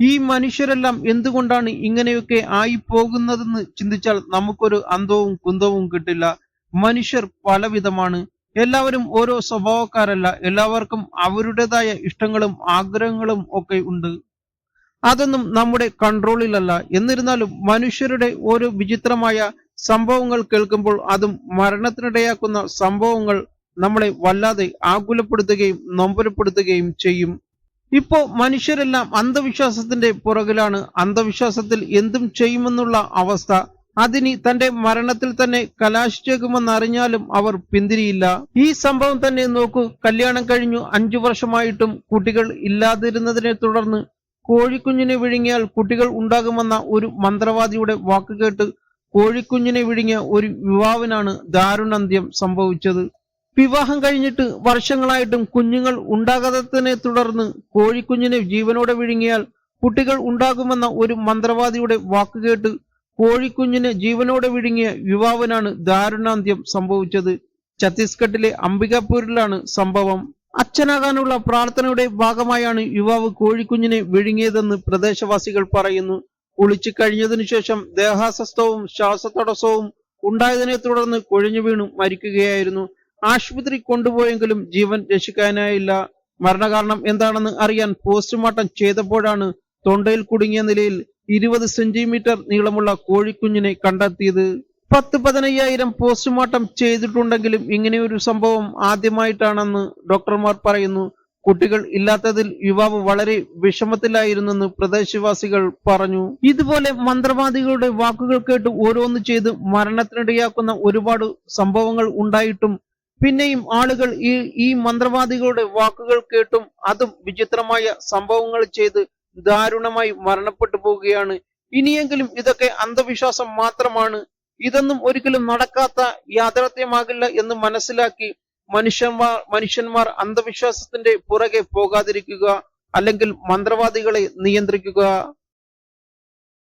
ഈ മനുഷ്യരെല്ലാം എന്തുകൊണ്ടാണ് ഇങ്ങനെയൊക്കെ ആയി പോകുന്നതെന്ന് ചിന്തിച്ചാൽ നമുക്കൊരു അന്തവും കുന്തവും കിട്ടില്ല. മനുഷ്യർ പലവിധമാണ്. എല്ലാവരും ഓരോ സ്വഭാവക്കാരല്ല. എല്ലാവർക്കും അവരുടേതായ ഇഷ്ടങ്ങളും ആഗ്രഹങ്ങളും ഒക്കെ ഉണ്ട്. അതൊന്നും നമ്മുടെ കൺട്രോളിലല്ല. എന്നിരുന്നാലും മനുഷ്യരുടെ ഓരോ വിചിത്രമായ സംഭവങ്ങൾ കേൾക്കുമ്പോൾ അതും മരണത്തിനിടയാക്കുന്ന സംഭവങ്ങൾ നമ്മളെ വല്ലാതെ ആകുലപ്പെടുത്തുകയും നൊമ്പരപ്പെടുത്തുകയും ചെയ്യും. ഇപ്പോ മനുഷ്യരെല്ലാം അന്ധവിശ്വാസത്തിന്റെ പുറകിലാണ്. അന്ധവിശ്വാസത്തിൽ എന്തും ചെയ്യുമെന്നുള്ള അവസ്ഥ അതിനി തന്റെ മരണത്തിൽ തന്നെ കലാശിച്ചേക്കുമെന്നറിഞ്ഞാലും അവർ പിന്തിരിയില്ല. ഈ സംഭവം തന്നെ നോക്കൂ. കല്യാണം കഴിഞ്ഞു അഞ്ചു വർഷമായിട്ടും കുട്ടികൾ ഇല്ലാതിരുന്നതിനെ തുടർന്ന് കോഴിക്കുഞ്ഞിനെ വിഴുങ്ങിയാൽ കുട്ടികൾ ഉണ്ടാകുമെന്ന ഒരു മന്ത്രവാദിയുടെ വാക്ക് കേട്ട് കോഴിക്കുഞ്ഞിനെ വിഴുങ്ങിയ ഒരു യുവാവിനാണ് ദാരുണന്ത്യം സംഭവിച്ചത്. വിവാഹം കഴിഞ്ഞിട്ട് വർഷങ്ങളായിട്ടും കുഞ്ഞുങ്ങൾ ഉണ്ടാകാത്തതിനെ തുടർന്ന് കോഴിക്കുഞ്ഞിനെ ജീവനോടെ വിഴുങ്ങിയാൽ കുട്ടികൾ ഉണ്ടാകുമെന്ന ഒരു മന്ത്രവാദിയുടെ വാക്കുകേട്ട് കോഴിക്കുഞ്ഞിനെ ജീവനോടെ വിഴുങ്ങിയ യുവാവിനാണ് ദാരുണാന്ത്യം സംഭവിച്ചത്. ഛത്തീസ്ഗഡിലെ അംബികാപൂരിലാണ് സംഭവം. അച്ഛനാകാനുള്ള പ്രാർത്ഥനയുടെ ഭാഗമായാണ് യുവാവ് കോഴിക്കുഞ്ഞിനെ വിഴുങ്ങിയതെന്ന് പ്രദേശവാസികൾ പറയുന്നു. കുളിച്ചു കഴിഞ്ഞതിനു ശേഷം ദേഹാസ്വസ്ഥവും ശ്വാസതടസ്സവും ഉണ്ടായതിനെ തുടർന്ന് കൊഴിഞ്ഞു വീണു മരിക്കുകയായിരുന്നു. ആശുപത്രി കൊണ്ടുപോയെങ്കിലും ജീവൻ രക്ഷിക്കാനായില്ല. മരണകാരണം എന്താണെന്ന് അറിയാൻ പോസ്റ്റ്മോർട്ടം ചെയ്തപ്പോഴാണ് തൊണ്ടയിൽ കുടുങ്ങിയ നിലയിൽ ഇരുപത് സെന്റിമീറ്റർ നീളമുള്ള കോഴിക്കുഞ്ഞിനെ കണ്ടെത്തിയത്. പത്ത് പതിനയ്യായിരം പോസ്റ്റ്മോർട്ടം ചെയ്തിട്ടുണ്ടെങ്കിലും ഇങ്ങനെയൊരു സംഭവം ആദ്യമായിട്ടാണെന്ന് ഡോക്ടർമാർ പറയുന്നു. കുട്ടികൾ ഇല്ലാത്തതിൽ യുവാവ് വളരെ വിഷമത്തിലായിരുന്നെന്ന് പ്രദേശവാസികൾ പറഞ്ഞു. ഇതുപോലെ മന്ത്രവാദികളുടെ വാക്കുകൾ കേട്ട് ഓരോന്ന് ചെയ്ത് മരണത്തിനിടയാക്കുന്ന ഒരുപാട് സംഭവങ്ങൾ ഉണ്ടായിട്ടും പിന്നെയും ആളുകൾ ഈ ഈ മന്ത്രവാദികളുടെ വാക്കുകൾ കേട്ടും അതും വിചിത്രമായ സംഭവങ്ങൾ ചെയ്ത് ദാരുണമായി മരണപ്പെട്ടു പോവുകയാണ്. ഇനിയെങ്കിലും ഇതൊക്കെ അന്ധവിശ്വാസം മാത്രമാണ്. ഇതൊന്നും ഒരിക്കലും നടക്കാത്ത യാഥാർത്ഥ്യമാകില്ല എന്ന് മനസ്സിലാക്കി മനുഷ്യന്മാർ മനുഷ്യന്മാർ അന്ധവിശ്വാസത്തിന്റെ പുറകെ പോകാതിരിക്കുക അല്ലെങ്കിൽ മന്ത്രവാദികളെ നിയന്ത്രിക്കുക.